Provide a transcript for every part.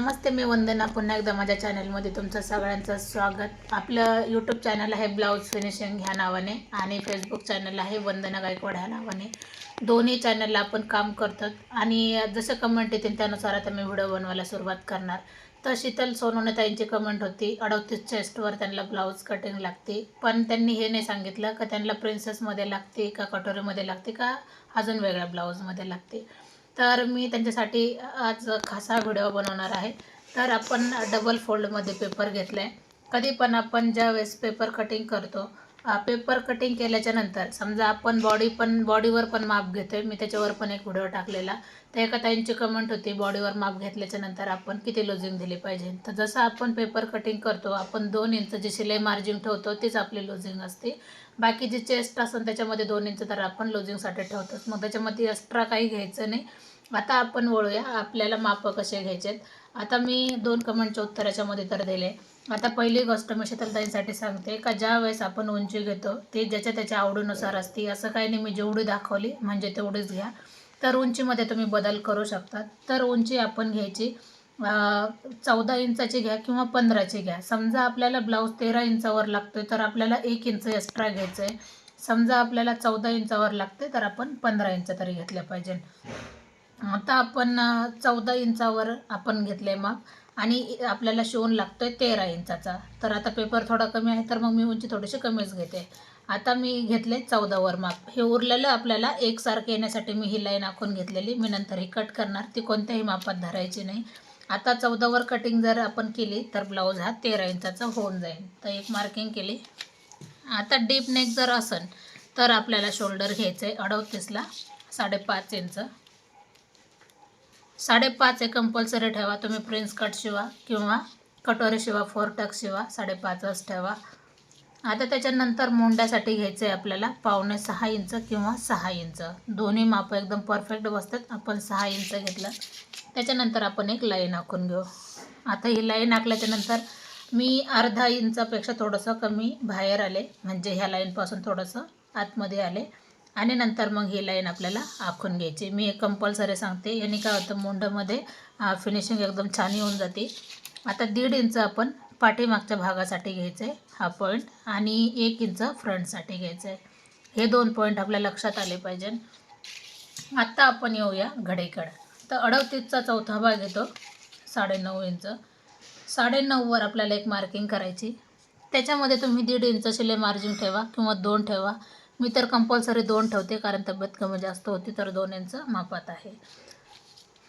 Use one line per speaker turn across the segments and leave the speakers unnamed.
नमस्ते मी वंदना. पुन्हा एकदा माझ्या चॅनलमध्ये तुमचं सगळ्यांचं स्वागत. आपलं यूट्यूब चॅनल आहे ब्लाऊज फिनिशिंग ह्या नावाने आणि फेसबुक चॅनल आहे वंदना गायकवाड ह्या नावाने. दोन्ही चॅनलला आपण काम करतात आणि जसं कमेंट येतील त्यानुसार आता मी व्हिडिओ बनवायला सुरुवात करणार. तर शीतल सोनवणे ताईंची कमेंट होती अडतीस चेस्टवर त्यांना ब्लाऊज कटिंग लागते. पण त्यांनी हे नाही सांगितलं का त्यांना प्रिन्सेसमध्ये लागते का कटोरीमध्ये लागते का अजून वेगळ्या ब्लाऊजमध्ये लागते. तर मी त्यांच्यासाठी आज खासा व्हिडिओ बनवणार आहे. तर आपण डबल फोल्डमध्ये पेपर घेतला आहे कधी पण आपण ज्या वेळेस पेपर कटिंग करतो पेपर कटिंग केल्याच्यानंतर समजा आपण बॉडी पण बॉडीवर पण माप घेतो आहे मी त्याच्यावर पण एक व्हिडिओ टाकलेला. तर एका ताईंची कमेंट होती बॉडीवर माप घेतल्याच्या नंतर आपण किती लुझिंग दिली पाहिजे? तर जसं आपण पेपर कटिंग करतो आपण दोन इंच जी शिलाई मार्जिन ठेवतो तीच आपली लुझिंग असते. बाकी जी चेस्ट असेल त्याच्यामध्ये दोन इंच तर आपण लुझिंगसाठी ठेवतोच. मग त्याच्यामध्ये एक्स्ट्रा काही घ्यायचं नाही. आता आपण वळूया आपल्याला मापं कसे घ्यायचे आहेत आता मी दोन कमेंटच्या उत्तराच्यामध्ये तर दिले. आता पहिली गोष्ट मी शीतलताईंसाठी सांगते का ज्या वेळेस आपण उंची घेतो ते ज्याच्या त्याच्या आवडीनुसार असते. असं काही नाही मी जेवढी दाखवली म्हणजे तेवढीच घ्या. तर उंचीमध्ये तुम्ही बदल करू शकता. तर उंची आपण घ्यायची चौदा इंचाची घ्या किंवा पंधराची घ्या. समजा आपल्याला ब्लाऊज तेरा इंचावर लागतोय तर आपल्याला एक इंच एक्स्ट्रा घ्यायचं आहे समजा आपल्याला चौदा इंचावर लागते तर आपण पंधरा इंच तरी घेतल्या पाहिजे. आता आपण चौदा इंचावर आपण घेतले माप. आणि आपल्याला शिवून लागतो आहे तेरा इंचाचा. तर आता पेपर थोडा कमी आहे तर मग मी उंची थोडीशी कमीच घेते. आता मी घेतले चौदावर माप हे उरलेलं आपल्याला एकसारखं येण्यासाठी मी ही लाईन आखून घेतलेली. मी नंतर ही कट करणार. ती कोणत्याही मापात धरायची नाही. आता चौदावर कटिंग जर आपण केली तर ब्लाऊज हा तेरा इंचाचा होऊन जाईल. तर एक मार्किंग केली. आता डीप नेक जर असेल तर आपल्याला शोल्डर घ्यायचं आहे अडवतीसला साडेपाच इंच. साडेपाच हे कंपल्सरी ठेवा. तुम्ही प्रिन्स कट शिवा किंवा कटोरी शिवा फोर टक शिवा साडेपाचच ठेवा. आता त्याच्यानंतर मुंड्यासाठी घ्यायचं आहे आपल्याला पावणे सहा इंच किंवा सहा इंच. दोन्ही मापं एकदम परफेक्ट बसतात. आपण सहा इंच घेतलं. त्याच्यानंतर आपण एक लाईन आखून घेऊ. आता ही लाईन आखल्याच्यानंतर मी अर्धा इंचापेक्षा थोडंसं कमी बाहेर आले. म्हणजे ह्या लाईनपासून थोडंसं आतमध्ये आले. आणि नंतर मग ही लाईन आपल्याला आखून घ्यायची. मी एक कंपल्सरी सांगते. यांनी काय होतं मुंडमध्ये फिनिशिंग एकदम छान येऊन जाते. आता दीड इंच आपण पाठीमागच्या भागासाठी घ्यायचं आहे हा पॉईंट आणि एक इंच फ्रंटसाठी घ्यायचं आहे हे दोन पॉईंट आपल्या लक्षात आले पाहिजे. आत्ता आपण येऊया घडेकडं. तर अडवतीसचा चौथा भाग येतो साडेनऊ इंच साडेनऊवर आपल्याला एक मार्किंग करायची. त्याच्यामध्ये तुम्ही दीड इंच शिले मार्जिन ठेवा किंवा दोन ठेवा. मी तर कंपल्सरी दोन ठेवते कारण तब्येत कमी जास्त होती तर दोन इंच मापात आहे.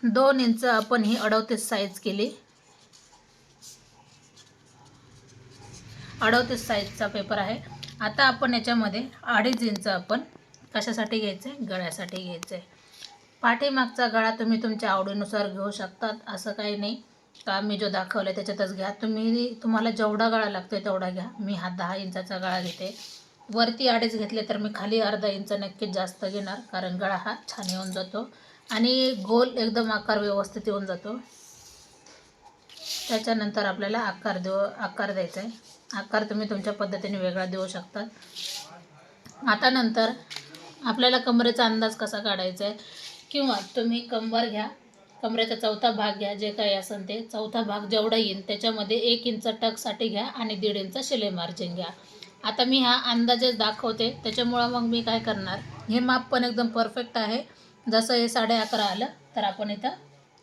दोन इंच आपण ही अडवतीस साईज केली. अडवतीस साईजचा पेपर आहे. आता आपण याच्यामध्ये अडीच इंच आपण कशासाठी घ्यायचं आहे गळ्यासाठी घ्यायचं आहे पाठीमागचा गळा तुम्ही तुमच्या आवडीनुसार घेऊ शकतात असं काही नाही. का मी जो दाखवला आहे त्याच्यातच घ्या. तुम्ही तुम्हाला जेवढा गळा लागतो आहे तेवढा घ्या. मी हा दहा इंचाचा गळा घेते. वरती अडीच घेतले तर मी खाली अर्धा इंच नक्कीच जास्त घेणार कारण गळा हा छान येऊन जातो. आणि गोल एकदम आकार व्यवस्थित येऊन जातो. त्याच्यानंतर आपल्याला आकार देऊ आकार द्यायचा आहे आकार तुम्ही तुमच्या पद्धतीने वेगळा देऊ शकता. आता नंतर आपल्याला कमरेचा अंदाज कसा काढायचा आहे? किंवा तुम्ही कंबर घ्या. कमरेचा चौथा भाग घ्या जे काही असेल ते. चौथा भाग जेवढा येईल त्याच्यामध्ये एक इंच टकसाठी घ्या आणि दीड इंच शिले मार्जिन घ्या. आता मी हा अंदाजेच दाखवते. त्याच्यामुळं मग मी काय करणार? हे माप पण एकदम परफेक्ट आहे. जसं हे साडे अकरा आलं तर आपण इथं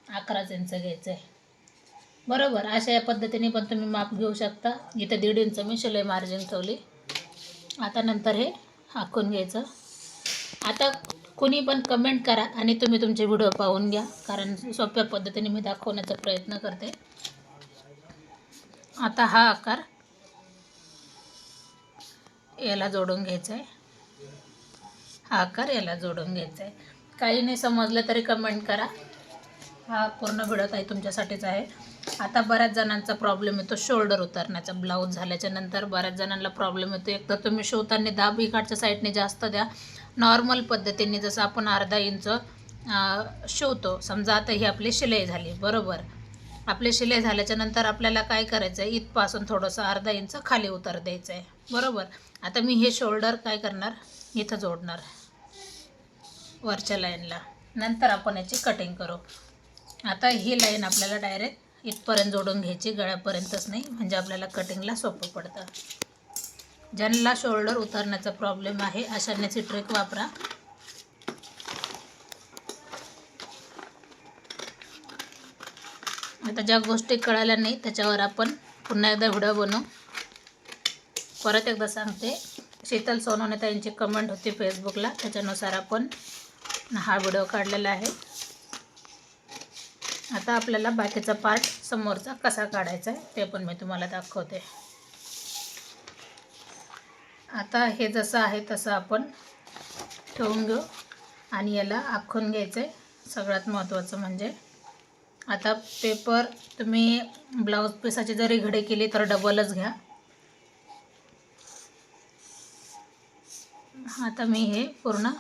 अकराच इंच घ्यायचं आहे बरोबर? अशा या पद्धतीने पण तुम्ही माप घेऊ शकता. इथं दीड इंच मी शिलाई मार्जिन ठेवली. आता नंतर हे हाकून घ्यायचं. आता कुणी पण कमेंट करा आणि तुम्ही तुमचे व्हिडिओ पाहून घ्या. कारण सोप्या पद्धतीने मी दाखवण्याचा प्रयत्न करते. आता हा आकार याला जोडून घ्यायचं आहे हा आकार याला जोडून घ्यायचा आहे काही नाही समजलं तरी कमेंट करा. हा पूर्ण व्हिडिओ ताई तुमच्यासाठीच आहे. आता बऱ्याच जणांचा प्रॉब्लेम येतो शोल्डर उतरण्याचा. ब्लाऊज झाल्याच्यानंतर बऱ्याच जणांना प्रॉब्लेम येतो. एक तर तुम्ही शिवताना दाब इकडच्या साईडने जास्त द्या. नॉर्मल पद्धतीने जसं आपण अर्धा इंच शिवतो. समजा आता ही आपली शिलाई झाली. बरोबर. आपली शिलाई झाल्याच्यानंतर आपल्याला काय करायचं आहे इथपासून थोडंसं अर्धा इंच खाली उतर द्यायचं आहे बरोबर. आता मी हे शोल्डर काय करणार? इथं जोडणार. वरच्या लाईनला. नंतर आपण याची कटिंग करू. आता ही लाईन आपल्याला डायरेक्ट इथपर्यंत जोडून घ्यायची गळ्यापर्यंतच नाही म्हणजे आपल्याला कटिंगला सोपं पडतं. ज्यांना शोल्डर उतरण्याचा प्रॉब्लेम आहे अशानेची ट्रिक वापरा. आता ज्या गोष्टी कळाल्या नाही त्याच्यावर आपण पुन्हा एकदा व्हिडिओ बनवू. परत एकदा सांगते. शीतल सोनवणे त्यांची कमेंट होती फेसबुकला त्याच्यानुसार आपण हा व्हिडिओ काढलेला आहे. आता आपल्याला बाकीचा पार्ट समोरचा कसा काढायचा आहे ते पण मी तुम्हाला दाखवते. आता हे जसं आहे तसं आपण ठेवून घेऊ. आणि याला आखून घ्यायचं आहे सगळ्यात महत्त्वाचं म्हणजे आता पेपर तुम्ही ब्लाऊज पिसाची जरी घडी केली तर डबलच घ्या. आता मी हे पूर्ण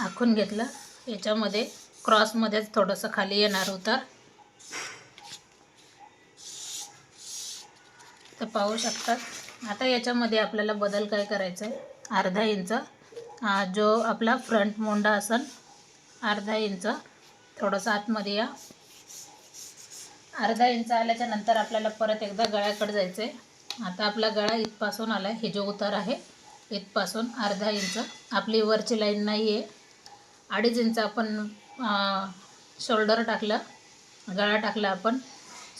आखून घेतलं. याच्यामध्ये क्रॉसमध्येच थोडंसं खाली येणार होतं. तर पाहू शकतात. आता याच्यामध्ये आपल्याला बदल काय करायचा आहे अर्धा इंच. जो आपला फ्रंट मोंडा असेल अर्धा इंच. थोडंसं आतमध्ये या. अर्धा इंच आल्याच्यानंतर आपल्याला परत एकदा गळ्याकडे जायचं आहे आता आपला गळा इथपासून आला आहे हे जो उतार आहे इथपासून अर्धा इंच. आपली वरची लाईन नाही आहे. अडीच इंच आपण शोल्डर टाकलं. गळा टाकला आपण.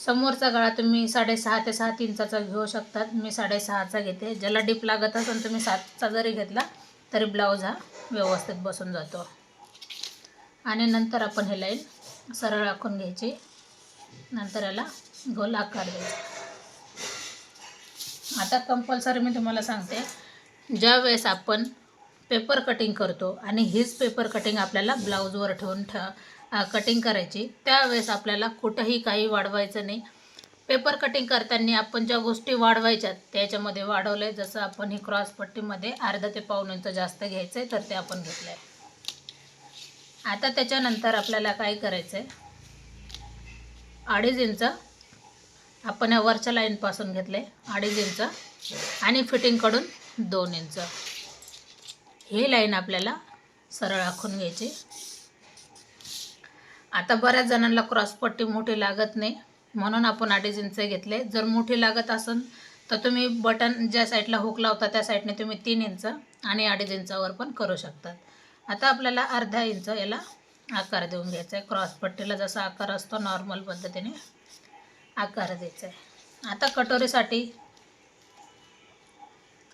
समोरचा गळा तुम्ही साडेसहा ते सात इंचाचा घेऊ शकतात. मी साडेसहाचा घेते. ज्याला डीप लागत असेल तुम्ही सातचा जरी घेतला तरी ब्लाऊज हा व्यवस्थित बसून जातो. आणि नंतर आपण हे लाईन सरळ आखून घ्यायची. नंतर याला गोल आकार द्यायचा. आता कंपल्सरी मी तुम्हाला सांगते. ज्या वेळेस आपण पेपर कटिंग करतो आणि हीच पेपर कटिंग आपल्याला ब्लाऊजवर ठेवून ठ कटिंग करायची त्यावेळेस आपल्याला कुठंही काही वाढवायचं नाही. पेपर कटिंग करताना आपण ज्या गोष्टी वाढवायच्या त्याच्यामध्ये वाढवलं आहे जसं आपण ही क्रॉसपट्टीमध्ये अर्धा ते पाऊन इंच जास्त घ्यायचं आहे तर ते आपण घेतलं आहे आता त्याच्यानंतर आपल्याला काय करायचं आहे अडीच इंच आपण या वरच्या लाईनपासून घेतले अडीच इंच. आणि फिटिंगकडून दोन इंच ही लाईन आपल्याला सरळ आखून घ्यायची. आता बऱ्याच जणांना क्रॉसपट्टी मोठी लागत नाही. म्हणून आपण अडीच इंच घेतले. जर मोठी लागत असेल तर तुम्ही बटन ज्या साईडला हुक लावता त्या साईडने तुम्ही तीन इंच आणि अडीच इंचावर पण करू शकतात. आता आपल्याला अर्धा इंच याला आकार देऊन घ्यायचा आहे. क्रॉसपट्टीला जसा आकार असतो नॉर्मल पद्धतीने आकार द्यायचा आहे. आता कटोरीसाठी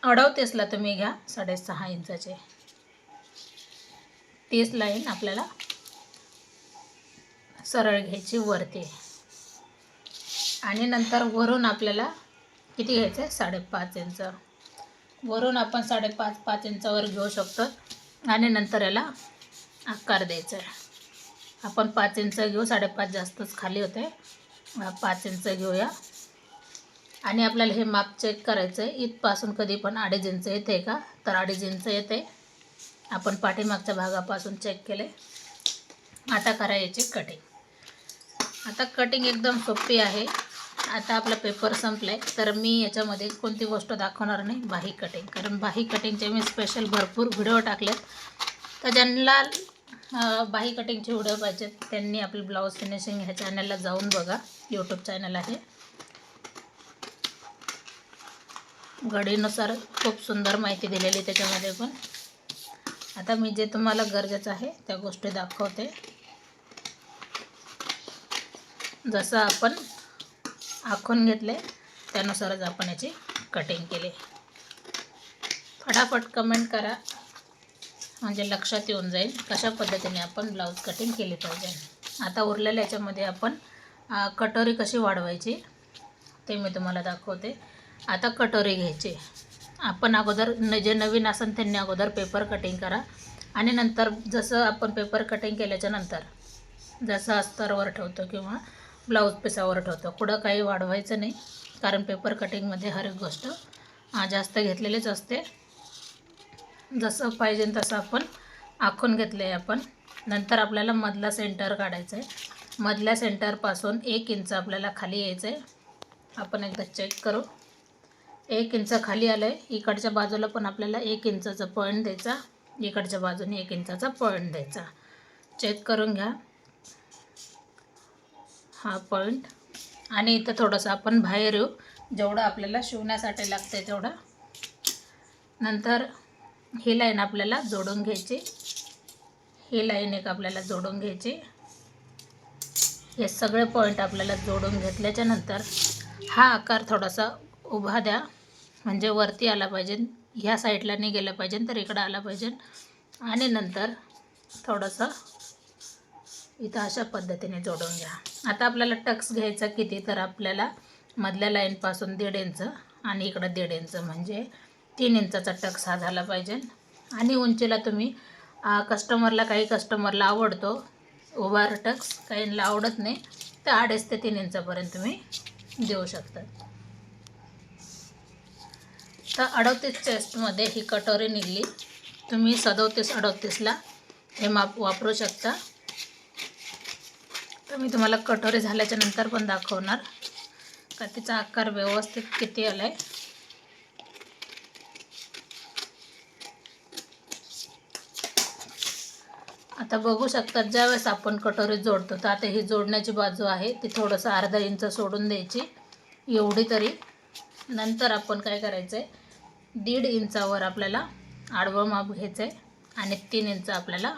अडवतीसला तुम्ही घ्या साडेसहा इंचाचे. तीच लाईन आपल्याला सरळ घ्यायची वरती. आणि नंतर वरून आपल्याला किती घ्यायचं आहे साडेपाच इंच. वरून आपण साडेपाच पाच इंचावर घेऊ शकतो. आणि नंतर याला आकार द्यायचा आहे आपण पाच इंच घेऊ साडेपाच जास्तच खाली होते पाच इंच घेऊया. आणि आपल्याला हे माप चेक करायचं आहे इथपासून कधी पण अडीच इंच येते का? तर अडीच इंच येते. आपण पाठीमागच्या भागापासून चेक केले. आता करा याची कटिंग आता कटिंग एकदम सोपी आहे. आता आपला पेपर संपला आहे तर मी याच्यामध्ये कोणती गोष्ट दाखवणार नाही? बाही कटिंग कारण बाही कटिंगचे मी स्पेशल भरपूर व्हिडिओ टाकलेत. तर ज्यांना बाही कटिंगचे व्हिडिओ पाहिजेत त्यांनी आपलं ब्लाऊज फिनिशिंग ह्या चॅनलला जाऊन बघा. यूट्यूब चॅनल आहे. घडीनुसार खूप सुंदर माहिती दिलेली त्याच्यामध्ये पण. आता मी जे तुम्हाला गरजेचं आहे त्या गोष्टी दाखवते. जसं आपण आखून घेतले त्यानुसारच आपण याची कटिंग केली. फटाफट कमेंट करा. म्हणजे लक्षात येऊन जाईल कशा पद्धतीने आपण ब्लाऊज कटिंग केली पाहिजे. आता उरलेल्या याच्यामध्ये आपण कटोरी कशी वाढवायची ते मी तुम्हाला दाखवते. आता कटोरी घ्यायची. आपण अगोदर न जे नवीन असेल त्यांनी अगोदर पेपर कटिंग करा. आणि नंतर जसं आपण पेपर कटिंग केल्याच्यानंतर जसं अस्तरवर ठेवतो किंवा ब्लाऊज पिसावर ठेवतो कुठं काही वाढवायचं नाही. कारण पेपर कटिंगमध्ये हर एक गोष्ट जास्त घेतलेलीच असते. जसं पाहिजे तसं आपण आखून घेतलं आहे आपण. नंतर आपल्याला मधला सेंटर काढायचं आहे मधल्या सेंटरपासून एक इंच आपल्याला खाली यायचं आहे आपण एकदा चेक करू. एक इंच खाली आलं आहे इकडच्या बाजूला पण आपल्याला एक इंचाचा पॉईंट द्यायचा. इकडच्या बाजूने एक इंचाचा पॉईंट द्यायचा. चेक करून घ्या. हा पॉईंट आणि इथं थोडंसं आपण बाहेर येऊ. जेवढं आपल्याला शिवण्यासाठी लागतं आहे तेवढं. नंतर ही लाईन आपल्याला जोडून घ्यायची. ही लाईन एक आपल्याला जोडून घ्यायची. हे सगळे पॉईंट आपल्याला जोडून घेतल्याच्यानंतर हा आकार थोडासा उभा द्या. म्हणजे वरती आला पाहिजे ह्या साईडला नाही गेलं पाहिजे तर इकडं आला पाहिजे. आणि नंतर थोडंसं इथं अशा पद्धतीने जोडून घ्या. आता आपल्याला टक्स घ्यायचा किती तर आपल्याला मधल्या लाईनपासून दीड इंच आणि इकडं दीड इंच म्हणजे तीन इंचाचा टक्स हा झाला पाहिजे. आणि उंचीला तुम्ही कस्टमरला काही कस्टमरला आवडतो उभार टक्स काहींना आवडत नाही तर अडीच ते तीन इंचापर्यंत तुम्ही देऊ शकतात तर अडतीस चेस्टमध्ये ही कटोरी निघली. तुम्ही सदोतीस अडतीसला हे माप वापरू शकता. तर मी तुम्हाला कटोरी झाल्याच्यानंतर पण दाखवणार. का तिचा आकार व्यवस्थित किती आला आहे आता बघू शकतात ज्यावेळेस आपण कटोरी जोडतो तर आता ही जोडण्याची बाजू आहे. ती थोडंसं अर्धा इंच सोडून द्यायची. एवढी तरी. नंतर आपण काय करायचं आहे दीड इंचावर आपल्याला आडवं माप घ्यायचं आहे आणि तीन इंच आपल्याला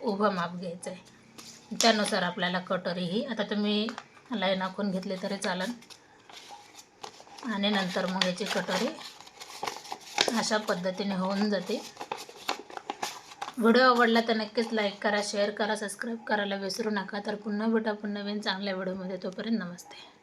उभं माप घ्यायचं आहे त्यानुसार आपल्याला कटोरी ही आता तुम्ही लाईन आखून घेतली तरी चालेल आणि नंतर मग याची कटोरी अशा पद्धतीने होऊन जाते. व्हिडिओ आवडला तर नक्कीच लाईक करा शेअर करा सबस्क्राईब करायला विसरू नका. तर पुन्हा भेटा पुन्हा नवीन चांगल्या व्हिडिओमध्ये. तोपर्यंत नमस्ते.